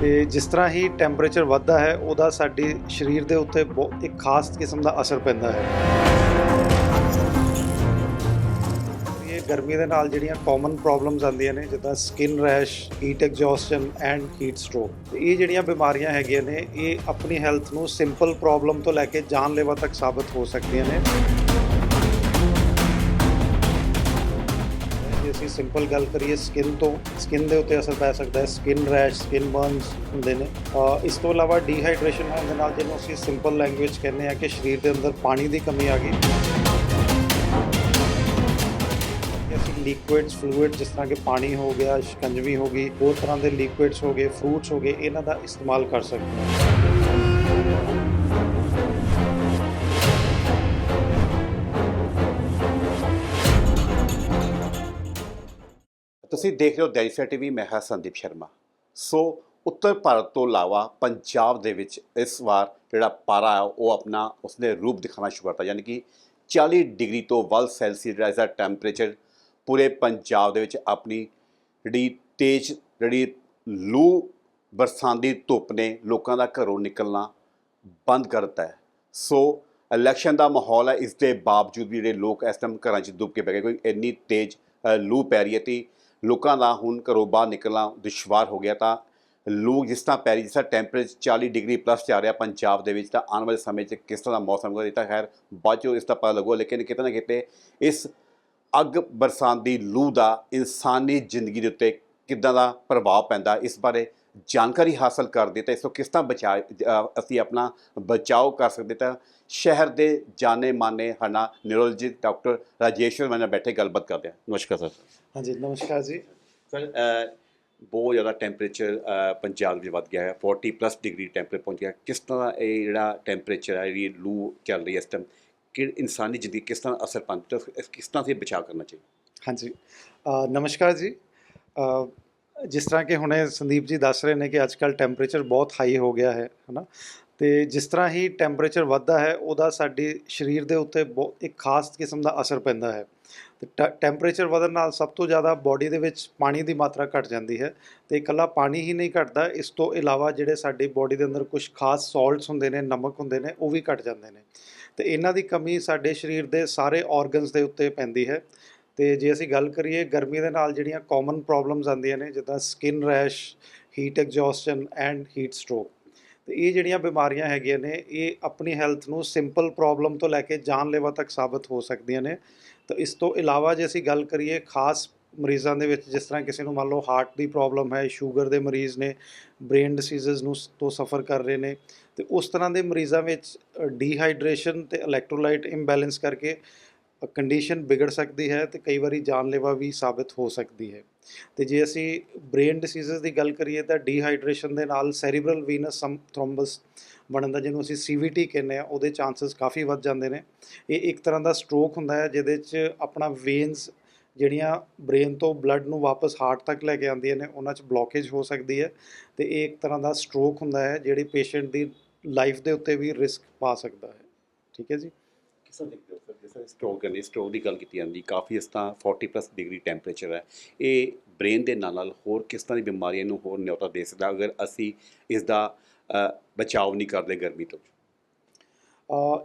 ਤੇ ਜਿਸ ਤਰ੍ਹਾਂ ਹੀ ਟੈਂਪਰੇਚਰ ਵੱਧਦਾ ਹੈ, ਉਹਦਾ ਸਾਡੇ ਸਰੀਰ ਦੇ ਉੱਤੇ ਬਹੁ- ਇੱਕ ਖਾਸ ਕਿਸਮ ਦਾ ਅਸਰ ਪੈਂਦਾ ਹੈ। ਇਹ ਗਰਮੀ ਦੇ ਨਾਲ ਜਿਹੜੀਆਂ ਕਾਮਨ ਪ੍ਰੋਬਲਮਸ ਆਉਂਦੀਆਂ ਨੇ, ਜਿੱਦਾਂ skin rash heat exhaustion and heat stroke ਇਹ ਜਿਹੜੀਆਂ ਬਿਮਾਰੀਆਂ ਹੈਗੀਆਂ ਨੇ, ਇਹ ਆਪਣੀ ਹੈਲਥ ਨੂੰ ਸਿੰਪਲ ਪ੍ਰੋਬਲਮ ਤੋਂ ਲੈ ਕੇ ਜਾਨਲੇਵਾ ਤੱਕ ਸਾਬਤ ਹੋ ਸਕਦੀਆਂ ਨੇ। ਸਿੰਪਲ ਗੱਲ ਕਰੀਏ ਸਕਿਨ ਤੋਂ ਸਕਿਨ ਦੇ ਉੱਤੇ ਅਸਰ ਪੈ ਸਕਦਾ ਹੈ। ਸਕਿਨ ਰੈਸ਼ ਸਕਿਨ ਬਰਨਸ ਹੁੰਦੇ ਨੇ। ਇਸ ਤੋਂ ਇਲਾਵਾ ਡੀਹਾਈਡਰੇਸ਼ਨ ਹੋਣ ਦੇ ਨਾਲ ਜਿਹਨੂੰ ਅਸੀਂ ਸਿੰਪਲ ਲੈਂਗੁਏਜ ਕਹਿੰਦੇ ਆ ਕਿ ਸਰੀਰ ਦੇ ਅੰਦਰ ਪਾਣੀ ਦੀ ਕਮੀ ਆ ਗਈ। ਅਸੀਂ ਲਿਕੁਇਡਸ ਫਲੂਇਡ ਜਿਸ ਤਰ੍ਹਾਂ ਕਿ ਪਾਣੀ ਹੋ ਗਿਆ, ਸ਼ਿਕੰਜਵੀ ਹੋ ਗਈ, ਹੋਰ ਤਰ੍ਹਾਂ ਦੇ ਲਿਕੁਇਡਸ ਹੋ ਗਏ ਫਰੂਟਸ ਹੋ ਗਏ, ਇਹਨਾਂ ਦਾ ਇਸਤੇਮਾਲ ਕਰ ਸਕਦੇ ਹਾਂ। ਤੁਸੀਂ ਦੇਖ ਰਹੇ ਹੋ ਦੈਨਿਕ ਟੀਵੀ, ਮੈਂ ਹਾਂ ਸੰਦੀਪ ਸ਼ਰਮਾ। ਸੋ ਉੱਤਰ ਭਾਰਤ ਤੋਂ ਇਲਾਵਾ ਪੰਜਾਬ ਦੇ ਵਿੱਚ ਇਸ ਵਾਰ ਜਿਹੜਾ ਪਾਰਾ ਹੈ, ਉਹ ਆਪਣਾ ਉਸਨੇ ਰੂਪ ਦਿਖਾਉਣਾ ਸ਼ੁਰੂ ਕਰਤਾ। ਯਾਨੀ ਕਿ 40 ਡਿਗਰੀ ਤੋਂ ਵੱਧ ਸੈਲਸੀਅਸ ਜਿਹੜਾ ਇਸਦਾ ਟੈਂਪਰੇਚਰ ਪੂਰੇ ਪੰਜਾਬ ਦੇ ਵਿੱਚ ਆਪਣੀ ਜਿਹੜੀ ਤੇਜ਼, ਜਿਹੜੀ ਲੂ ਬਰਸਾਂਦੀ ਧੁੱਪ ਨੇ ਲੋਕਾਂ ਦਾ ਘਰੋਂ ਨਿਕਲਣਾ ਬੰਦ ਕਰ ਦਿੱਤਾ ਹੈ। ਸੋ ਇਲੈਕਸ਼ਨ ਦਾ ਮਾਹੌਲ ਹੈ, ਇਸ ਦੇ ਬਾਵਜੂਦ ਵੀ ਜਿਹੜੇ ਲੋਕ ਇਸ ਟਾਈਮ ਘਰਾਂ 'ਚ ਡੁੱਬ ਕੇ ਪੈ ਗਏ ਕੋਈ ਇੰਨੀ ਤੇਜ਼ ਲੂ ਪੈ ਰਹੀ ਹੈ। ਤੇ ਲੋਕਾਂ ਦਾ ਹੁਣ ਘਰੋਂ ਬਾਹਰ ਨਿਕਲਣਾ ਦੁਸ਼ਵਾਰ ਹੋ ਗਿਆ ਤਾਂ ਲੋਕ ਜਿਸ ਤਰ੍ਹਾਂ ਪੈ ਰਹੀ ਜਿਸ ਤਰ੍ਹਾਂ ਟੈਂਪਰੇਚਰ 40 ਡਿਗਰੀ ਪਲੱਸ 'ਚ ਆ ਰਿਹਾ ਪੰਜਾਬ ਦੇ ਵਿੱਚ ਤਾਂ ਆਉਣ ਵਾਲੇ ਸਮੇਂ 'ਚ ਕਿਸ ਤਰ੍ਹਾਂ ਦਾ ਮੌਸਮ ਹੋਵੇਗਾ ਇਹ ਤਾਂ ਖੈਰ ਬਾਅਦ ਇਸ ਦਾ ਪਤਾ ਲੱਗੋ ਲੇਕਿਨ ਕਿਤੇ ਨਾ ਕਿਤੇ ਇਸ ਅੱਗ ਬਰਸਾਤ ਦੀ ਲੂ ਦਾ ਇਨਸਾਨੀ ਜ਼ਿੰਦਗੀ ਦੇ ਉੱਤੇ ਕਿੱਦਾਂ ਦਾ ਪ੍ਰਭਾਵ ਪੈਂਦਾ ਇਸ ਬਾਰੇ ਜਾਣਕਾਰੀ ਹਾਸਲ ਕਰਦੇ ਤਾਂ ਇਸ ਤੋਂ ਕਿਸ ਤਰ੍ਹਾਂ ਬਚਾ ਅਸੀਂ ਆਪਣਾ ਬਚਾਓ ਕਰ ਸਕਦੇ ਤਾਂ ਸ਼ਹਿਰ ਦੇ ਜਾਣੇ ਮਾਨੇ ਹਨਾ ਨਿਊਰੋਲੋਜਿਸਟ ਡਾਕਟਰ ਰਾਜੇਸ਼ਵਰ ਮੈਨਾਂ ਬੈਠੇ ਗੱਲਬਾਤ ਕਰਦੇ ਹਾਂ। ਨਮਸਕਾਰ ਸਰ। ਹਾਂਜੀ ਨਮਸਕਾਰ ਜੀ। ਸਰ ਬਹੁਤ ਜ਼ਿਆਦਾ ਟੈਂਪਰੇਚਰ ਪੰਜਾਬ ਵਿੱਚ ਵੱਧ ਗਿਆ ਹੈ। 40 ਪਲੱਸ ਡਿਗਰੀ ਟੈਂਪਰੇਚਰ ਪਹੁੰਚ ਗਿਆ ਕਿਸ ਤਰ੍ਹਾਂ ਇਹ ਜਿਹੜਾ ਟੈਂਪਰੇਚਰ ਹੈ ਜਿਹੜੀ ਲੂ ਚੱਲ ਰਹੀ ਹੈ ਇਸ ਟਾਈਮ ਕਿ ਇਨਸਾਨੀ ਜ਼ਿੰਦਗੀ ਕਿਸ ਤਰ੍ਹਾਂ ਅਸਰ ਪਾਉਂਦੀ ਹੈ ਕਿਸ ਤਰ੍ਹਾਂ ਸੇ ਬਚਾਅ ਕਰਨਾ ਚਾਹੀਦਾ? ਹਾਂਜੀ। ਨਮਸਕਾਰ ਜੀ। ਅ, ਜਿਸ ਤਰ੍ਹਾਂ ਕਿ ਹੁਣੇ ਸੰਦੀਪ ਜੀ ਦੱਸ ਰਹੇ ਨੇ ਕਿ ਅੱਜ ਕੱਲ ਟੈਂਪਰੇਚਰ ਬਹੁਤ ਹਾਈ ਹੋ ਗਿਆ ਹੈ, ਹਨਾ? ਤੇ ਜਿਸ ਤਰ੍ਹਾਂ ਹੀ ਟੈਂਪਰੇਚਰ ਵੱਧਦਾ ਹੈ, ਉਹਦਾ ਸਾਡੇ ਸਰੀਰ ਦੇ ਉੱਤੇ ਬਹੁ- ਇੱਕ ਖਾਸ ਕਿਸਮ ਦਾ ਅਸਰ ਪੈਂਦਾ ਹੈ। ਤੇ ਟੈਂਪਰੇਚਰ ਵਧਣ ਨਾਲ ਸਭ ਤੋਂ ਜ਼ਿਆਦਾ ਬਾਡੀ ਦੇ ਵਿੱਚ ਪਾਣੀ ਦੀ ਮਾਤਰਾ ਘਟ ਜਾਂਦੀ ਹੈ ਤੇ ਇਕੱਲਾ ਪਾਣੀ ਹੀ ਨਹੀਂ ਘਟਦਾ, ਇਸ ਤੋਂ ਇਲਾਵਾ ਜਿਹੜੇ ਸਾਡੀ ਬਾਡੀ ਦੇ ਅੰਦਰ ਕੁਝ ਖਾਸ ਸਾਲਟਸ ਹੁੰਦੇ ਨੇ, ਨਮਕ ਹੁੰਦੇ ਨੇ, ਉਹ ਵੀ ਘਟ ਜਾਂਦੇ ਨੇ। ਤੇ ਇਹਨਾਂ ਦੀ ਕਮੀ ਸਾਡੇ ਸਰੀਰ ਦੇ ਸਾਰੇ ਆਰਗਨਸ ਦੇ ਉੱਤੇ ਪੈਂਦੀ ਹੈ। ਤੇ ਜੇ ਅਸੀਂ ਗੱਲ ਕਰੀਏ ਗਰਮੀ ਦੇ ਨਾਲ ਜਿਹੜੀਆਂ ਕਾਮਨ ਪ੍ਰੋਬਲਮਸ ਆਉਂਦੀਆਂ ਨੇ, ਜਿੱਦਾਂ skin rash heat exhaustion and heat stroke ਤੇ ਇਹ ਜਿਹੜੀਆਂ ਬਿਮਾਰੀਆਂ ਹੈਗੀਆਂ ਨੇ, ਇਹ ਆਪਣੀ ਹੈਲਥ ਨੂੰ ਸਿੰਪਲ ਪ੍ਰੋਬਲਮ ਤੋਂ ਲੈ ਕੇ ਜਾਨਲੇਵਾ ਤੱਕ ਸਾਬਤ ਹੋ ਸਕਦੀਆਂ ਨੇ। ਤਾਂ ਇਸ ਤੋਂ ਇਲਾਵਾ ਜੇ ਅਸੀਂ ਗੱਲ ਕਰੀਏ ਖਾਸ ਮਰੀਜ਼ਾਂ ਦੇ ਵਿੱਚ, ਜਿਸ ਤਰ੍ਹਾਂ ਕਿਸੇ ਨੂੰ ਮੰਨ ਲਓ ਹਾਰਟ ਦੀ ਪ੍ਰੋਬਲਮ ਹੈ ਸ਼ੂਗਰ ਦੇ ਮਰੀਜ਼ ਨੇ ਬ੍ਰੇਨ ਡਿਸੀਜ਼ਸ ਨੂੰ ਤੋਂ ਸਫਰ ਕਰ ਰਹੇ ਨੇ, ਤੇ ਉਸ ਤਰ੍ਹਾਂ ਦੇ ਮਰੀਜ਼ਾਂ ਵਿੱਚ ਡੀਹਾਈਡਰੇਸ਼ਨ ਤੇ ਇਲੈਕਟ੍ਰੋਲਾਈਟ ਇੰਬੈਲੈਂਸ ਕਰਕੇ ਕੰਡੀਸ਼ਨ ਵਿਗੜ ਸਕਦੀ ਹੈ ਤੇ ਕਈ ਵਾਰੀ ਜਾਨਲੇਵਾ ਵੀ ਸਾਬਤ ਹੋ ਸਕਦੀ ਹੈ। ਤੇ ਜੇ ਅਸੀਂ ਬ੍ਰੇਨ ਡਿਸੀਜ਼ਸ ਦੀ ਗੱਲ ਕਰੀਏ ਤਾਂ ਡੀਹਾਈਡਰੇਸ਼ਨ ਦੇ ਨਾਲ ਸੈਰੀਬਰਲ ਵੀਨਸ ਥ੍ਰੋਮਬਸ ਬਣਨ ਦਾ ਜਿਹਨੂੰ ਅਸੀਂ ਸੀਵੀਟੀ ਕਹਿੰਦੇ ਆ ਉਹਦੇ ਚਾਂਸਸ ਕਾਫੀ ਵੱਧ ਜਾਂਦੇ ਨੇ। ਇਹ ਇੱਕ ਤਰ੍ਹਾਂ ਦਾ ਸਟ੍ਰੋਕ ਹੁੰਦਾ ਹੈ, ਜਿਹਦੇ 'ਚ ਆਪਣਾ ਵੇਨਸ ਜਿਹੜੀਆਂ ਬ੍ਰੇਨ ਤੋਂ ਬਲੱਡ ਨੂੰ ਵਾਪਸ ਹਾਰਟ ਤੱਕ ਲੈ ਕੇ ਆਉਂਦੀਆਂ ਨੇ, ਉਹਨਾਂ 'ਚ ਬਲੋਕੇਜ ਹੋ ਸਕਦੀ ਹੈ ਤੇ ਇਹ ਇੱਕ ਤਰ੍ਹਾਂ ਦਾ ਸਟ੍ਰੋਕ ਹੁੰਦਾ ਹੈ, ਜਿਹੜੀ ਪੇਸ਼ੈਂਟ ਦੀ ਲਾਈਫ ਦੇ ਉੱਤੇ ਵੀ ਰਿਸਕ ਪਾ ਸਕਦਾ ਹੈ। ਠੀਕ ਹੈ ਜੀ? ਕਿਸ ਦੇਖਦੇ ਹੋ? ਸਰ ਜਿਸ ਤਰ੍ਹਾਂ ਸਟ੍ਰੋਕ ਕਰਨੀ, ਸਟ੍ਰੋਕ ਦੀ ਗੱਲ ਕੀਤੀ ਜਾਂਦੀ, ਕਾਫੀ ਇਸ ਤਰ੍ਹਾਂ 40 ਪਲੱਸ ਡਿਗਰੀ ਟੈਂਪਰੇਚਰ ਹੈ। ਇਹ ਬ੍ਰੇਨ ਦੇ ਨਾਲ ਨਾਲ ਹੋਰ ਕਿਸ ਤਰ੍ਹਾਂ ਦੀ ਬਿਮਾਰੀਆਂ ਨੂੰ ਹੋਰ ਨਿਉਤਾ ਦੇ ਸਕਦਾ ਅਗਰ ਅਸੀਂ ਇਸ ਦਾ ਬਚਾਅ ਨਹੀਂ ਕਰਦੇ ਗਰਮੀ ਤੋਂ?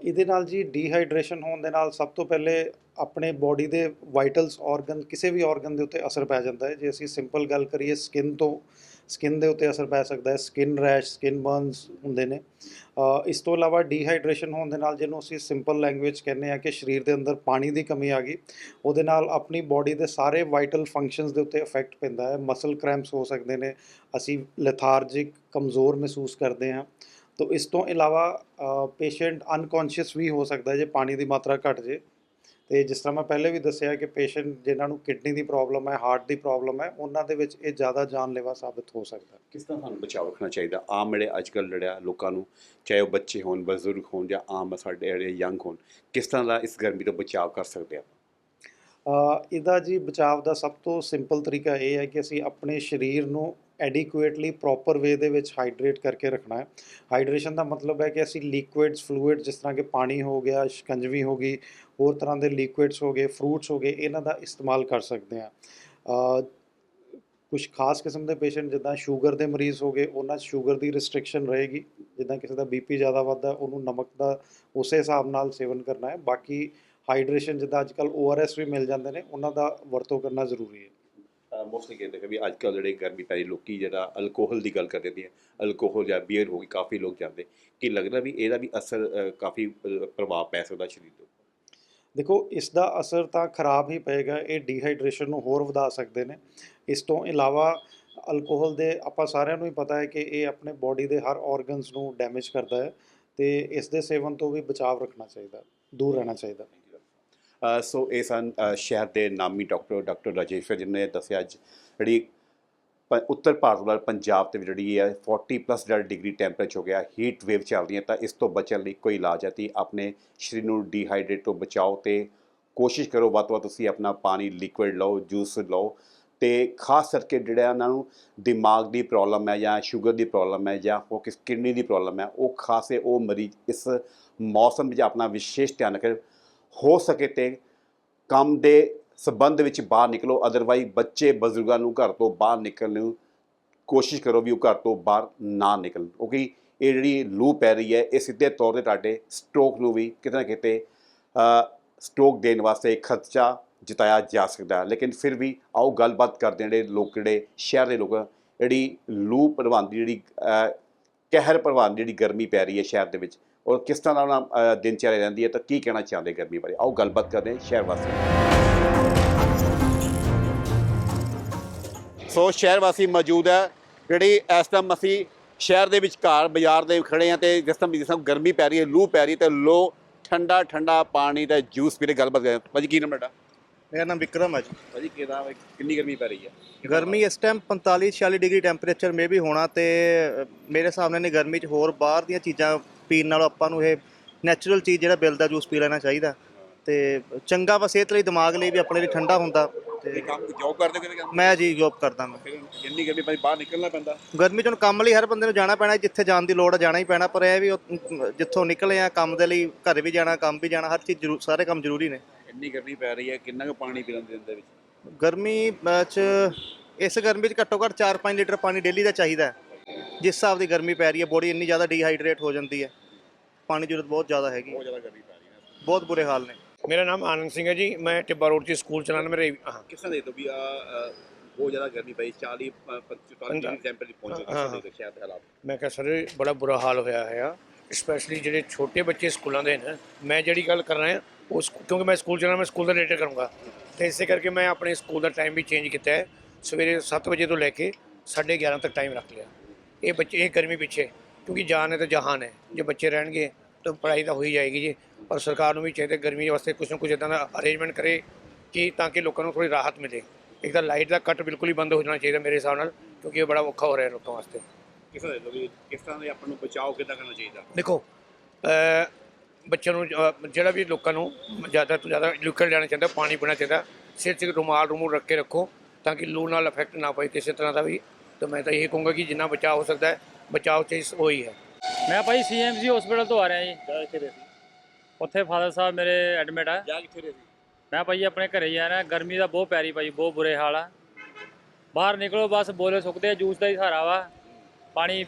ਇਹਦੇ ਨਾਲ ਜੀ ਡੀਹਾਈਡਰੇਸ਼ਨ ਹੋਣ ਦੇ ਨਾਲ ਸਭ ਤੋਂ ਪਹਿਲੇ ਆਪਣੇ ਬਾਡੀ ਦੇ ਵਾਈਟਲਸ ਆਰਗਨ ਕਿਸੇ ਵੀ ਆਰਗਨ ਦੇ ਉੱਤੇ ਅਸਰ ਪੈ ਜਾਂਦਾ ਹੈ। ਜੇ ਅਸੀਂ ਸਿੰਪਲ ਗੱਲ ਕਰੀਏ ਸਕਿਨ ਤੋਂ ਸਕਿਨ ਦੇ ਉੱਤੇ ਅਸਰ ਪੈ ਸਕਦਾ ਹੈ ਸਕਿਨ ਰੈਸ਼ ਸਕਿਨ ਬਰਨਸ ਹੁੰਦੇ ਨੇ। ਇਸ ਤੋਂ ਇਲਾਵਾ ਡੀਹਾਈਡਰੇਸ਼ਨ ਹੋਣ ਦੇ ਨਾਲ ਜਿਹਨੂੰ ਅਸੀਂ ਸਿੰਪਲ ਲੈਂਗੁਏਜ ਕਹਿੰਦੇ ਆ ਕਿ ਸਰੀਰ ਦੇ ਅੰਦਰ ਪਾਣੀ ਦੀ ਕਮੀ ਆ ਗਈ, ਉਹਦੇ ਨਾਲ ਆਪਣੀ ਬਾਡੀ ਦੇ ਸਾਰੇ ਵਾਈਟਲ ਫੰਕਸ਼ਨਸ ਦੇ ਉੱਤੇ ਇਫੈਕਟ ਪੈਂਦਾ ਹੈ। ਮਸਲ ਕ੍ਰੈਂਪਸ ਹੋ ਸਕਦੇ ਨੇ, ਅਸੀਂ ਲੈਥਾਰਜਿਕ ਕਮਜ਼ੋਰ ਮਹਿਸੂਸ ਕਰਦੇ ਹਾਂ। ਤੋ ਇਸ ਤੋਂ ਇਲਾਵਾ ਪੇਸ਼ੈਂਟ ਅਨਕੌਂਸ਼ੀਅਸ ਵੀ ਹੋ ਸਕਦਾ ਜੇ ਪਾਣੀ ਦੀ ਮਾਤਰਾ ਘਟ ਜੇ। ਤੇ ਜਿਸ ਤਰ੍ਹਾਂ ਮੈਂ ਪਹਿਲੇ ਵੀ ਦੱਸਿਆ ਕਿ ਪੇਸ਼ੈਂਟ ਜਿਨ੍ਹਾਂ ਨੂੰ ਕਿਡਨੀ ਦੀ ਪ੍ਰੋਬਲਮ ਹੈ ਹਾਰਟ ਦੀ ਪ੍ਰੋਬਲਮ ਹੈ, ਉਹਨਾਂ ਦੇ ਵਿੱਚ ਇਹ ਜ਼ਿਆਦਾ ਜਾਨਲੇਵਾ ਸਾਬਤ ਹੋ ਸਕਦਾ। ਕਿਸ ਤਰ੍ਹਾਂ ਸਾਨੂੰ ਬਚਾਅ ਰੱਖਣਾ ਚਾਹੀਦਾ? ਆਮ ਜਿਹੜੇ ਅੱਜ ਕੱਲ੍ਹ ਲੜਿਆ ਲੋਕਾਂ ਨੂੰ, ਚਾਹੇ ਉਹ ਬੱਚੇ ਹੋਣ, ਬਜ਼ੁਰਗ ਹੋਣ ਜਾਂ ਆਮ ਸਾਡੇ ਜਿਹੜੇ ਯੰਗ ਹੋਣ, ਕਿਸ ਤਰ੍ਹਾਂ ਦਾ ਇਸ ਗਰਮੀ ਤੋਂ ਬਚਾਅ ਕਰ ਸਕਦੇ ਆ ਇਹਦਾ ਜੀ ਬਚਾਵ ਦਾ ਸਭ ਤੋਂ ਸਿੰਪਲ ਤਰੀਕਾ ਇਹ ਹੈ ਕਿ ਅਸੀਂ ਆਪਣੇ ਸਰੀਰ ਨੂੰ ਐਡਿਕੁਏਟਲੀ ਪ੍ਰੋਪਰ ਵੇ ਦੇ ਵਿੱਚ ਹਾਈਡਰੇਟ ਕਰਕੇ ਰੱਖਣਾ ਹੈ। ਹਾਈਡਰੇਸ਼ਨ ਦਾ ਮਤਲਬ ਹੈ ਕਿ ਅਸੀਂ ਲਿਕੁਇਡਸ ਫਲੂਇਡ ਜਿਸ ਤਰ੍ਹਾਂ ਕਿ ਪਾਣੀ ਹੋ ਗਿਆ ਸ਼ਿਕੰਜਵੀ ਹੋ ਗਈ ਹੋਰ ਤਰ੍ਹਾਂ ਦੇ ਲਿਕੁਇਡਸ ਹੋ ਗਏ ਫਰੂਟਸ ਹੋ ਗਏ ਇਹਨਾਂ ਦਾ ਇਸਤੇਮਾਲ ਕਰ ਸਕਦੇ ਹਾਂ। ਅ, ਕੁਝ ਖਾਸ ਕਿਸਮ ਦੇ ਪੇਸ਼ੈਂਟ ਜਿੱਦਾਂ ਸ਼ੂਗਰ ਦੇ ਮਰੀਜ਼ ਹੋ ਗਏ ਉਹਨਾਂ 'ਚ ਸ਼ੂਗਰ ਦੀ ਰਿਸਟ੍ਰਿਕਸ਼ਨ ਰਹੇਗੀ। ਜਿੱਦਾਂ ਕਿਸੇ ਦਾ ਬੀਪੀ ਜ਼ਿਆਦਾ ਵੱਧਦਾ ਉਹਨੂੰ ਨਮਕ ਦਾ ਉਸੇ ਹਿਸਾਬ ਨਾਲ ਸੇਵਨ ਕਰਨਾ ਹੈ। ਬਾਕੀ ਹਾਈਡਰੇਸ਼ਨ ਜਿੱਦਾਂ ਅੱਜਕੱਲ ORS ਵੀ ਮਿਲ ਜਾਂਦੇ ਨੇ ਉਹਨਾਂ ਦਾ ਵਰਤੋਂ ਕਰਨਾ ਜ਼ਰੂਰੀ ਹੈ। ਮੋਸਟਲੀ ਕਹਿੰਦੇ ਕਿ ਵੀ ਅੱਜ ਕੱਲ੍ਹ ਜਿਹੜੇ ਗਰਮੀ ਪੈ ਰਹੀ ਲੋਕੀ ਜਿਹੜਾ ਅਲਕੋਹਲ ਦੀ ਗੱਲ ਕਰਦੇ ਨੇ ਅਲਕੋਹਲ ਜਾਂ ਬੀਅਰ ਹੋ ਗਈ ਕਾਫੀ ਲੋਕ ਜਾਂਦੇ। ਕੀ ਲੱਗਦਾ ਵੀ ਇਹਦਾ ਵੀ ਅਸਰ ਕਾਫੀ ਪ੍ਰਭਾਵ ਪੈ ਸਕਦਾ ਸਰੀਰ ਤੇ? ਦੇਖੋ ਇਸ ਦਾ ਅਸਰ ਤਾਂ ਖਰਾਬ ਹੀ ਪਏਗਾ ਇਹ ਡੀਹਾਈਡਰੇਸ਼ਨ ਨੂੰ ਹੋਰ ਵਧਾ ਸਕਦੇ ਨੇ। ਇਸ ਤੋਂ ਇਲਾਵਾ ਅਲਕੋਹਲ ਦੇ ਆਪਾਂ ਸਾਰਿਆਂ ਨੂੰ ਹੀ ਪਤਾ ਹੈ ਕਿ ਇਹ ਆਪਣੇ ਬਾਡੀ ਦੇ ਹਰ ਆਰਗਨਸ ਨੂੰ ਡੈਮੇਜ ਕਰਦਾ ਹੈ ਤੇ ਇਸ ਦੇ ਸੇਵਨ ਤੋਂ ਵੀ ਬਚਾਅ ਰੱਖਣਾ ਚਾਹੀਦਾ ਦੂਰ ਰਹਿਣਾ ਚਾਹੀਦਾ। ਸੋ ਇਹ ਸਨ ਸ਼ਹਿਰ ਦੇ ਨਾਮੀ ਡਾਕਟਰ ਡਾਕਟਰ ਰਾਜੇਸ਼ਵਰ ਜੀ ਨੇ ਦੱਸਿਆ ਜਿਹੜੀ ਪ- ਉੱਤਰ ਭਾਰਤ ਵੱਲ ਪੰਜਾਬ ਤੇ ਜਿਹੜੀ ਹੈ 40 ਪਲੱਸ ਜਿਹੜਾ ਡਿਗਰੀ ਟੈਂਪਰੇਚਰ ਹੋ ਗਿਆ ਹੀਟ ਵੇਵ ਚੱਲ ਰਹੀ ਹੈ ਤਾਂ ਇਸ ਤੋਂ ਬਚਣ ਲਈ ਕੋਈ ਇਲਾਜ ਹੈ। ਤੇ ਆਪਣੇ ਸਰੀਰ ਨੂੰ ਡੀਹਾਈਡਰੇਟ ਤੋਂ ਬਚਾਓ ਤੇ ਕੋਸ਼ਿਸ਼ ਕਰੋ, ਵੱਧ ਤੋਂ ਵੱਧ ਤੁਸੀਂ ਆਪਣਾ ਪਾਣੀ ਲਿਕੁਇਡ ਲਓ ਜੂਸ ਲਓ ਤੇ ਖਾਸ ਕਰਕੇ ਜਿਹੜਾ ਉਹਨਾਂ ਨੂੰ ਦਿਮਾਗ ਦੀ ਪ੍ਰੋਬਲਮ ਹੈ ਜਾਂ ਸ਼ੂਗਰ ਦੀ ਪ੍ਰੋਬਲਮ ਹੈ ਜਾਂ ਉਹ ਕਿਸ ਕਿਡਨੀ ਦੀ ਪ੍ਰੋਬਲਮ ਹੈ, ਉਹ ਖਾਸੇ ਉਹ ਮਰੀਜ਼ ਇਸ ਮੌਸਮ ਵਿੱਚ ਆਪਣਾ ਵਿਸ਼ੇਸ਼ ਧਿਆਨ ਰੱਖੇ ਹੋ ਸਕੇ ਤੇ ਕੰਮ ਦੇ ਸਬੰਧ ਵਿੱਚ ਬਾਹਰ ਨਿਕਲੋ ਅਦਰਵਾਈਜ਼ ਬੱਚੇ ਬਜ਼ੁਰਗਾਂ ਨੂੰ ਘਰ ਤੋਂ ਬਾਹਰ ਨਿਕਲਣ ਨੂੰ ਕੋਸ਼ਿਸ਼ ਕਰੋ ਵੀ ਉਹ ਘਰ ਤੋਂ ਬਾਹਰ ਨਾ ਨਿਕਲਣ। ਕਿਉਂਕਿ ਇਹ ਜਿਹੜੀ ਲੂ ਪੈ ਰਹੀ ਹੈ, ਇਹ ਸਿੱਧੇ ਤੌਰ ਤੇ ਤੁਹਾਡੇ ਸਟ੍ਰੋਕ ਨੂੰ ਵੀ ਕਿਤੇ ਨਾ ਕਿਤੇ ਸਟ੍ਰੋਕ ਦੇਣ ਵਾਸਤੇ ਖਰਚਾ ਜਿਤਾਇਆ ਜਾ ਸਕਦਾ ਹੈ। ਲੇਕਿਨ ਫਿਰ ਵੀ ਆਓ ਗੱਲਬਾਤ ਕਰਦੇ ਹਾਂ ਜਿਹੜੇ ਲੋਕ, ਜਿਹੜੇ ਸ਼ਹਿਰ ਦੇ ਲੋਕ, ਜਿਹੜੀ ਲੂ ਪ੍ਰਭਾਵ ਦੀ ਜਿਹੜੀ ਕਹਿਰ ਪ੍ਰਭਾਵ ਜਿਹੜੀ ਗਰਮੀ ਪੈ ਰਹੀ ਹੈ ਸ਼ਹਿਰ ਦੇ ਵਿੱਚ ਔਰ ਕਿਸ ਤਰ੍ਹਾਂ ਨਾਲ ਉਹਨਾਂ, ਅ, ਦਿਨਚਰਿਆ ਰਹਿੰਦੀ ਹੈ ਤਾਂ ਕੀ ਕਹਿਣਾ ਚਾਹੁੰਦੇ ਗਰਮੀ ਬਾਰੇ? ਆਓ ਗੱਲਬਾਤ ਕਰਦੇ ਹਾਂ ਸ਼ਹਿਰ ਵਾਸੀ ਸੋ ਸ਼ਹਿਰ ਵਾਸੀ ਮੌਜੂਦ ਹੈ ਜਿਹੜੀ ਇਸ ਟਾਈਮ ਅਸੀਂ ਸ਼ਹਿਰ ਦੇ ਵਿਚਕਾਰ ਬਾਜ਼ਾਰ ਦੇ ਖੜੇ ਆ ਤੇ ਜਿਸ ਤਰ੍ਹਾਂ ਜਿਸ ਤਰ੍ਹਾਂ ਗਰਮੀ ਪੈ ਰਹੀ ਹੈ ਲੂ ਪੈ ਰਹੀ ਹੈ ਤੇ ਲੋ ਠੰਡਾ ਠੰਡਾ ਪਾਣੀ ਤੇ ਜੂਸ ਪੀ ਕੇ ਗੱਲਬਾਤ ਕਰਦੇ ਹਾਂ। ਭਾਜੀ ਕੀ ਨਾਮ ਤੁਹਾਡਾ? ਮੇਰਾ ਨਾਮ ਵਿਕਰਮ ਹੈ ਜੀ। ਭਾਜੀ ਕਿਹਦਾ ਕਿੰਨੀ ਗਰਮੀ ਪੈ ਰਹੀ ਹੈ? ਗਰਮੀ ਇਸ ਟਾਈਮ 45 46 ਡਿਗਰੀ ਟੈਂਪਰੇਚਰ ਮੇ ਵੀ ਹੋਣਾ ਤੇ ਮੇਰੇ ਹਿਸਾਬ ਨਾਲ ਨੇ ਗਰਮੀ 'ਚ ਹੋਰ ਬਾਹਰ ਦੀਆਂ ਚੀਜ਼ਾਂ ਪੀਣ ਨਾਲੋਂ ਆਪਾਂ ਨੂੰ ਇਹ ਨੈਚੁਰਲ ਚੀਜ਼ ਜਿਹੜਾ ਬਿਲ ਦਾ ਜੂਸ ਪੀ ਲੈਣਾ ਚਾਹੀਦਾ। ਤੇ ਚੰਗਾ ਵਾ ਸਿਹਤ ਲਈ ਦਿਮਾਗ ਲਈ ਵੀ ਆਪਣੇ ਲਈ ਠੰਡਾ ਹੁੰਦਾ। ਤੇ ਕੰਮ ਜੋਬ ਕਰਦੇ ਕਿਤੇ ਕੰਮ ਮੈਂ ਜੀ ਜੋਬ ਕਰਦਾ ਮੈਂ ਇੰਨੀ ਗਰਮੀ ਭਾਜੀ ਬਾਹਰ ਨਿਕਲਣਾ ਪੈਂਦਾ। ਗਰਮੀ 'ਚ ਹੁਣ ਕੰਮ ਲਈ ਹਰ ਬੰਦੇ ਨੂੰ ਜਾਣਾ ਪੈਣਾ ਜਿੱਥੇ ਜਾਣ ਦੀ ਲੋੜ ਹੈ ਜਾਣਾ ਹੀ ਪੈਣਾ ਪਰ ਇਹ ਵੀ ਜਿੱਥੋਂ ਨਿਕਲੇ ਆ ਕੰਮ ਦੇ ਲਈ ਘਰ ਵੀ ਜਾਣਾ ਕੰਮ ਵੀ ਜਾਣਾ ਹਰ ਚੀਜ਼ ਸਾਰੇ ਕੰਮ ਜ਼ਰੂਰੀ ਨੇ। ਇੰਨੀ ਗਰਮੀ ਪੈ ਰਹੀ ਹੈ? ਕਿੰਨਾ ਕੁ ਪਾਣੀ ਪੀਣ ਦੇ ਦਿਨ ਦੇ ਵਿੱਚ? ਗਰਮੀ ਅ, 'ਚ ਇਸ ਗਰਮੀ 'ਚ ਘੱਟੋ ਘੱਟ 4-5 ਲੀਟਰ ਪਾਣੀ ਡੇਲੀ ਦਾ ਚਾਹੀਦਾ ਹੈ। ਜਿਸ ਹਿਸਾਬ ਦੀ ਗਰਮੀ ਪੈ ਰਹੀ ਹੈ ਬੋਡੀ ਇੰਨੀ ਜ਼ਿਆਦਾ ਡੀਹਾਈਡਰੇਟ ਹੋ ਜਾਂਦੀ ਹੈ। ਪਾਣੀ ਦੀ ਜ਼ਰੂਰਤ ਬਹੁਤ ਜ਼ਿਆਦਾ ਹੈਗੀ। ਬਹੁਤ ਜ਼ਿਆਦਾ ਗਰਮੀ ਪੈ ਰਹੀ ਹੈ। ਬਹੁਤ ਬੁਰੇ ਹਾਲ ਨੇ। ਮੇਰਾ ਨਾਮ ਆਨੰਦ ਸਿੰਘ ਹੈ ਜੀ। ਮੈਂ ਟਿੱਬਾ ਰੋਡ 'ਚ ਸਕੂਲ ਚਲਾਉਣਾ ਮੇਰੇ ਹਾਂ। ਕਿਸ ਤਰ੍ਹਾਂ ਦੇ ਦੋ ਵੀ ਆ ਬਹੁਤ ਜ਼ਿਆਦਾ ਗਰਮੀ ਪਈ 40 45 ਡਿਗਰੀ ਟੈਂਪਰੇਚਰ ਪਹੁੰਚ ਗਿਆ ਦੇ ਸ਼ਹਿਰ ਦੇ ਹਾਲਾਤ। ਮੈਂ ਕਿਹਾ ਸਰ ਇਹ ਬੜਾ ਬੁਰਾ ਹਾਲ ਹੋਇਆ ਹੈ ਸਪੈਸ਼ਲੀ ਜਿਹੜੇ ਛੋਟੇ ਬੱਚੇ ਸਕੂਲਾਂ ਦੇ ਨੇ ਮੈਂ ਜਿਹੜੀ ਗੱਲ ਕਰ ਰਿਹਾ ਉਹ ਸਕੂ- ਕਿਉਂਕਿ ਮੈਂ ਸਕੂਲ ਚਲਾਉਣਾ ਮੈਂ ਸਕੂਲ ਦਾ ਰਿਲੇਟਡ ਕਰੂੰਗਾ। ਤੇ ਇਸੇ ਕਰਕੇ ਮੈਂ ਆਪਣੇ ਸਕੂਲ ਦਾ ਟਾਈਮ ਵੀ ਚੇਂਜ ਕੀਤਾ ਹੈ। ਸਵੇਰੇ 7 ਵਜੇ ਤੋਂ ਲੈ ਕੇ 11:30 ਤੱਕ ਟਾਈਮ ਰੱਖ ਲਿਆ। ਇਹ ਬੱਚੇ ਇਹ ਗਰਮੀ ਪਿੱਛੇ ਕਿਉਂਕਿ ਜਾਨ ਹੈ ਤਾਂ ਜਹਾਨ ਹੈ। ਜੇ ਬੱਚੇ ਰਹਿਣਗੇ ਤਾਂ ਪੜ੍ਹਾਈ ਤਾਂ ਹੋ ਹੀ ਜਾਏਗੀ ਜੀ। ਪਰ ਸਰਕਾਰ ਨੂੰ ਵੀ ਚਾਹੀਦਾ ਗਰਮੀ ਵਾਸਤੇ ਕੁਝ ਨਾ ਕੁਝ ਇਦਾਂ ਦਾ ਅਰੇਂਜਮੈਂਟ ਕਰੇ ਕਿ ਤਾਂ ਕਿ ਲੋਕਾਂ ਨੂੰ ਥੋੜੀ ਰਾਹਤ ਮਿਲੇ। ਇੱਕ ਤਾਂ ਲਾਈਟ ਦਾ ਕੱਟ ਬਿਲਕੁਲ ਹੀ ਬੰਦ ਹੋ ਜਾਣਾ ਚਾਹੀਦਾ ਮੇਰੇ ਹਿਸਾਬ ਨਾਲ ਕਿਉਂਕਿ ਇਹ ਬੜਾ ਔਖਾ ਹੋ ਰਿਹਾ ਲੋਕਾਂ ਵਾਸਤੇ। ਕਿਸ ਤਰ੍ਹਾਂ ਦੇ ਆਪਾਂ ਨੂੰ ਬਚਾਓ ਕਿੱਦਾਂ ਕਰਨਾ ਚਾਹੀਦਾ? ਦੇਖੋ ਬੱਚਿਆਂ ਨੂੰ ਜਿਹੜਾ ਵੀ ਲੋਕਾਂ ਨੂੰ ਜ਼ਿਆਦਾ ਤੋਂ ਜ਼ਿਆਦਾ ਲਿਕਵਿਡ ਲੈਣਾ ਚਾਹੀਦਾ ਪਾਣੀ ਪੀਣਾ ਚਾਹੀਦਾ ਸਿਰ 'ਚ ਰੁਮਾਲ ਰੂਮੂਲ ਰੱਖ ਕੇ ਰੱਖੋ ਤਾਂ ਕਿ ਲੂ ਨਾਲ ਇਫੈਕਟ ਨਾ ਪਏ ਕਿਸੇ ਤਰ੍ਹਾਂ ਦਾ ਵੀ। ਤਾਂ ਮੈਂ ਤਾਂ ਇਹ ਕਹੂੰਗਾ ਕਿ ਜਿੰਨਾ ਬਚਾਅ ਹੋ ਸਕਦਾ ਹੈ ਬਚਾਅ ਚੀਜ਼ ਉਹੀ ਹੈ। ਮੈਂ ਭਾਈ ਸੀਐਮਸੀ ਹਸਪੀਟਲ ਤੋਂ ਆ ਰਿਹਾ ਜੀ। ਜਾ ਕਿੱਥੇ ਰਹੇ ਉੱਥੇ ਫਾਦਰ ਸਾਹਿਬ ਮੇਰੇ ਐਡਮਿਟ ਆ। ਜਾ ਕਿੱਥੇ ਰਹੇ ਮੈਂ ਭਾਈ ਆਪਣੇ ਘਰੇ ਹੀ ਆ ਰਿਹਾ ਗਰਮੀ ਦਾ ਬਹੁਤ ਪੈਰੀ ਭਾਈ ਬਹੁਤ ਬੁਰੇ ਹਾਲ ਆ। ਬਾਹਰ ਨਿਕਲੋ ਬਸ ਬੋਲੇ ਸੁੱਕਦੇ ਆ, ਜੂਸ ਦਾ ਹੀ ਸਹਾਰਾ ਵਾ। ਪਾਣੀ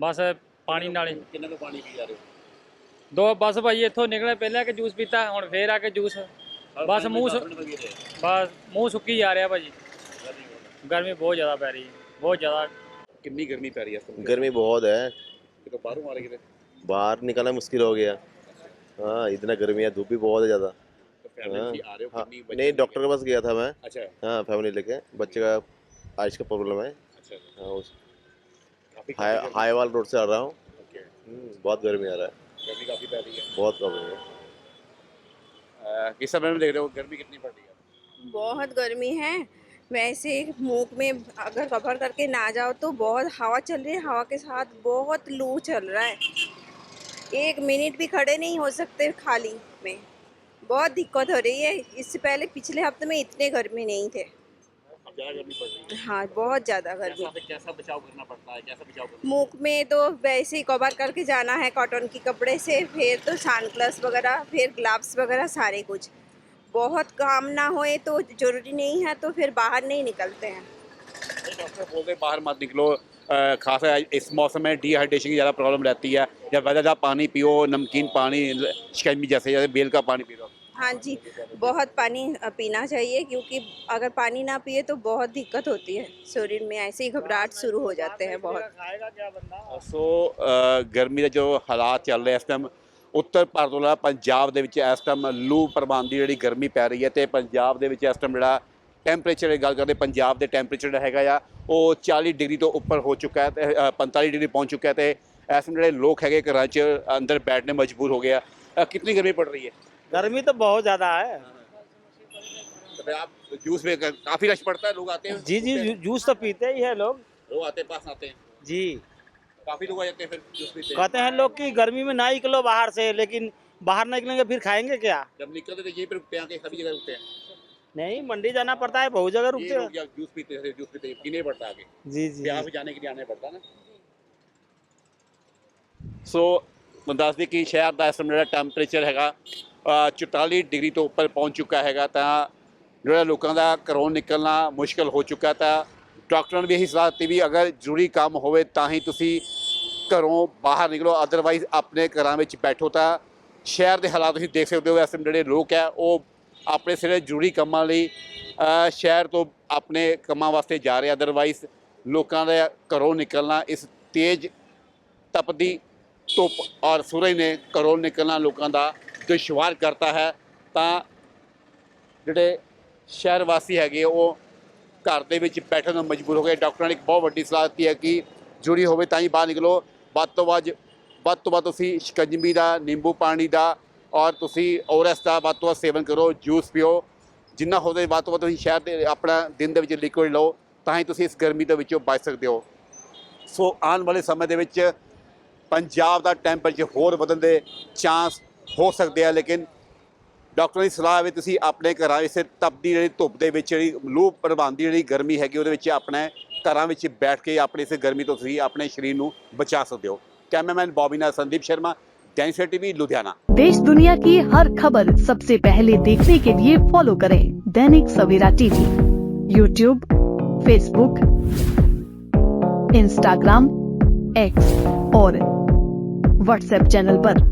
ਬਸ ਪਾਣੀ ਨਾਲ ਹੀ। ਕਿੰਨਾ ਕੁ ਪਾਣੀ ਪੀ ਜਾ ਰਹੇ ਦੋ ਬਸ ਭਾਈ ਇੱਥੋਂ ਨਿਕਲੇ ਪਹਿਲਾਂ ਕਿ ਜੂਸ ਪੀਤਾ ਹੁਣ ਫੇਰ ਆ ਕੇ ਜੂਸ ਹੋ ਬਸ ਮੂੰਹ ਸੁ- ਮਿੰਟ ਲੱਗੇ ਰਹੇ ਬਸ ਮੂੰਹ ਸੁੱਕੀ ਜਾ ਰਿਹਾ ਭਾਜੀ ਗਰਮੀ ਬਹੁਤ ਜ਼ਿਆਦਾ ਪੈ ਰਹੀ ਬਹੁਤ ਜ਼ਿਆਦਾ ਕਿੰਨੀ ਗਰਮੀ ਪੈ ਰਹੀ ਹੈ ਇਸ ਵਕਤ गर्मी बहुत है ਕਿਤੋਂ ਬਾਹਰੋਂ ਆ ਰਹੇ ਕਿਤੇ बाहर निकलना मुश्किल हो गया हाँ इतना गर्मी है धूप भी बहुत है ज़्यादा ਤਾਂ ਫੈਮਿਲੀ ਆ ਰਹੇ ਹੋ हाँ ਕਿੰਨੀ ਬੱਚੇ नहीं डॉक्टर के पास गया था मैं ਅੱਛਾ हाँ फैमिली लेके बच्चे का आइस का प्रॉब्लम है ਅੱਛਾ हाँ, उस ਕਾਫੀ हाई हाईवाल रोड से आ रहा हूँ ਓਕੇ हम्म, बहुत गर्मी आ रहा है गर्मी काफ़ी पड़ रही है। बहुत कम है। किस समय में देख रहे हो गर्मी कितनी पड़ रही है? बहुत गर्मी है। वैसे मुख में अगर कवर करके ना जाओ तो बहुत हवा चल रही है। हवा के साथ बहुत लू चल रहा है। एक मिनट भी खड़े नहीं हो सकते खाली में। बहुत दिक्कत हो रही है। इससे पहले पिछले हफ़्ते में इतने गर्मी नहीं थे। गर्मी पड़ रही है। हाँ बहुत ज़्यादा गर्मी कैसा कैसा बचाव करना पड़ता है? कैसा बचाव करना मुँह में तो वैसे ही कवर करके जाना है कॉटन के कपड़े से फिर तो सन ग्लव्स वगैरह फिर ग्लव्स वगैरह सारे कुछ। बहुत काम ना होए तो ज़रूरी नहीं है तो फिर बाहर नहीं निकलते हैं। डॉक्टर बाहर मत निकलो। खास है इस मौसम में डिहाइड्रेशन की ज़्यादा प्रॉब्लम रहती है। या आप पानी पियो नमकीन पानी शिकंजी जैसे जैसे बेल का पानी पी लो हाँ जी बहुत पानी अ, पीना चाहिए क्योंकि अगर पानी ना पिए तो बहुत दिक्कत होती है शरीर में ऐसे ही घबराहट शुरू हो जाते हैं बहुत ਸੋ ਅ, ਗਰਮੀ ਦੇ ਜੋ ਹਾਲਾਤ ਚੱਲ ਰਹੇ ਇਸ ਟਾਈਮ ਉੱਤਰ ਭਾਰਤ ਤੋਂ ਇਲਾਵਾ ਪੰਜਾਬ ਦੇ ਵਿੱਚ ਇਸ ਟਾਈਮ ਲੂ ਪ੍ਰਭਾਵ ਦੀ ਜਿਹੜੀ ਗਰਮੀ ਪੈ ਰਹੀ ਹੈ ਤੇ ਪੰਜਾਬ ਦੇ ਵਿੱਚ ਇਸ ਟਾਈਮ ਜਿਹੜਾ ਟੈਂਪਰੇਚਰ ਦੀ ਗੱਲ ਕਰਦੇ ਪੰਜਾਬ ਦੇ ਟੈਂਪਰੇਚਰ ਜਿਹੜਾ ਹੈਗਾ ਆ ਉਹ 40 ਡਿਗਰੀ ਤੋਂ ਉੱਪਰ ਹੋ ਚੁੱਕਾ ਹੈ ਤੇ ਅ, 45 ਡਿਗਰੀ ਪਹੁੰਚ ਚੁੱਕਾ ਹੈ ਤੇ ਇਸ ਟਾਈਮ ਜਿਹੜੇ ਲੋਕ ਹੈਗੇ ਘਰਾਂ 'ਚ ਅੰਦਰ ਬੈਠਣੇ ਮਜਬੂਰ ਹੋ ਗਏ ਆ ਅ, ਕਿੰਨੀ ਗਰਮੀ ਪੜ ਰਹੀ है गर्मी तो बहुत ज्यादा है तो आप जूस में काफ़ी रश पड़ता है लोग आते हैं जी जी जू- जूस तो पीते ही है लोग लोग आते हैं पास आते हैं जी काफ़ी लोग आ जाते हैं फिर जूस पीते हैं कहते हैं लोग कि गर्मी में ना निकलो बाहर से लेकिन बाहर निकलेंगे फिर खाएंगे क्या जब निकलते तो यहीं पर रुकते हैं आके सभी जगह रुकते हैं नहीं मंडी जाना पड़ता है बहुत जगह ये रुकते लोग हैं जब जूस पीते हैं जूस पीते हैं पीने पड़ता है आगे जी जी ब्याह पे जाने के लिए आने पड़ता है ना ਸੋ ਮੈਂ ਦੱਸ ਦਈਏ ਕਿ ਸ਼ਹਿਰ ਦਾ ਇਸ ਸਮੇਂ ਜਿਹੜਾ ਟੈਂਪਰੇਚਰ ਹੈਗਾ ਅ, 44 ਡਿਗਰੀ ਤੋਂ ਉੱਪਰ ਪਹੁੰਚ ਚੁੱਕਾ ਹੈਗਾ ਤਾਂ ਜਿਹੜਾ ਲੋਕਾਂ ਦਾ ਘਰੋਂ ਨਿਕਲਣਾ ਮੁਸ਼ਕਲ ਹੋ ਚੁੱਕਾ ਤਾਂ ਡਾਕਟਰਾਂ ਨੇ ਵੀ ਇਹੀ ਸਲਾਹ ਦਿੱਤੀ ਵੀ ਅਗਰ ਜ਼ਰੂਰੀ ਕੰਮ ਹੋਵੇ ਤਾਂ ਹੀ ਤੁਸੀਂ ਘਰੋਂ ਬਾਹਰ ਨਿਕਲੋ ਅਦਰਵਾਈਜ਼ ਆਪਣੇ ਘਰਾਂ ਵਿੱਚ ਬੈਠੋ ਤਾਂ ਸ਼ਹਿਰ ਦੇ ਹਾਲਾਤ ਤੁਸੀਂ ਦੇਖ ਸਕਦੇ ਹੋ, ਇਸ ਸਮੇਂ ਜਿਹੜੇ ਲੋਕ ਹੈ ਉਹ ਆਪਣੇ ਸਿਰੇ ਜ਼ਰੂਰੀ ਕੰਮਾਂ ਲਈ ਸ਼ਹਿਰ ਤੋਂ ਆਪਣੇ ਕੰਮਾਂ ਵਾਸਤੇ ਜਾ ਰਹੇ ਅਦਰਵਾਈਜ਼ ਲੋਕਾਂ ਦਾ ਘਰੋਂ ਨਿਕਲਣਾ ਇਸ ਤੇਜ਼ ਤਪਦੀ ਧੁੱਪ ਔਰ ਸੂਰਜ ਨੇ ਘਰੋਂ ਨਿਕਲਣਾ ਲੋਕਾਂ ਦਾ ਦੁਸ਼ਵਾਰ ਕਰਤਾ ਹੈ, ਤਾਂ ਜਿਹੜੇ ਸ਼ਹਿਰ ਵਾਸੀ ਹੈਗੇ ਉਹ ਘਰ ਦੇ ਵਿੱਚ ਬੈਠਣ ਨੂੰ ਮਜਬੂਰ ਹੋ ਗਏ। ਡਾਕਟਰਾਂ ਨੇ ਇੱਕ ਬਹੁਤ ਵੱਡੀ ਸਲਾਹ ਦਿੱਤੀ ਹੈ ਕਿ ਜੁੜੀ ਹੋਵੇ ਤਾਂ ਹੀ ਬਾਹਰ ਨਿਕਲੋ। ਵੱਧ ਤੋਂ ਵੱਧ ਵੱਧ ਤੋਂ ਵੱਧ ਤੁਸੀਂ ਸ਼ਿਕੰਜਵੀ ਦਾ, ਨਿੰਬੂ ਪਾਣੀ ਦਾ ਔਰ ਤੁਸੀਂ ਓਰਸ ਦਾ ਵੱਧ ਤੋਂ ਵੱਧ ਸੇਵਨ ਕਰੋ, ਜੂਸ ਪੀਓ। ਜਿੰਨਾ ਹੋਵੇ ਵੱਧ ਤੋਂ ਵੱਧ ਤੁਸੀਂ ਸ਼ਹਿਰ ਦੇ ਆਪਣਾ ਦਿਨ ਦੇ ਵਿੱਚ ਲਿਕੁਇਡ ਲਓ, ਤਾਂ ਹੀ ਤੁਸੀਂ ਇਸ ਗਰਮੀ ਦੇ ਵਿੱਚੋਂ ਬਚ ਸਕਦੇ ਹੋ। ਸੋ ਆਉਣ ਵਾਲੇ ਸਮੇਂ ਦੇ ਵਿੱਚ ਪੰਜਾਬ ਦਾ ਟੈਂਪਰੇਚਰ ਹੋਰ ਵਧਣ ਦੇ ਚਾਂਸ ਹੋ ਸਕਦੇ ਆ, ਲੇਕਿਨ ਡਾਕਟਰ ਦੀ ਸਲਾਹ ਹੈ ਤੁਸੀਂ ਆਪਣੇ ਘਰਾਂ ਵਿੱਚ ਤਪਦੀ ਜਿਹੜੀ ਧੁੱਪ ਦੇ ਵਿੱਚ, ਜਿਹੜੀ ਲੂ ਪ੍ਰਵਾਂਦੀ ਜਿਹੜੀ ਗਰਮੀ ਹੈਗੀ, ਉਹਦੇ ਵਿੱਚ ਆਪਣੇ ਘਰਾਂ ਵਿੱਚ ਬੈਠ ਕੇ ਆਪਣੀ ਇਸ ਗਰਮੀ ਤੋਂ ਤੁਸੀਂ ਆਪਣੇ ਸਰੀਰ ਨੂੰ ਬਚਾ ਸਕਦੇ ਹੋ कैमरामैन बॉबी नाथ संदीप शर्मा डेंसर टीवी लुधियाना देश दुनिया की हर खबर सबसे पहले देखने के लिए फॉलो करें Dainik Savera TV YouTube Facebook Instagram X और व्हाट्सएप चैनल पर।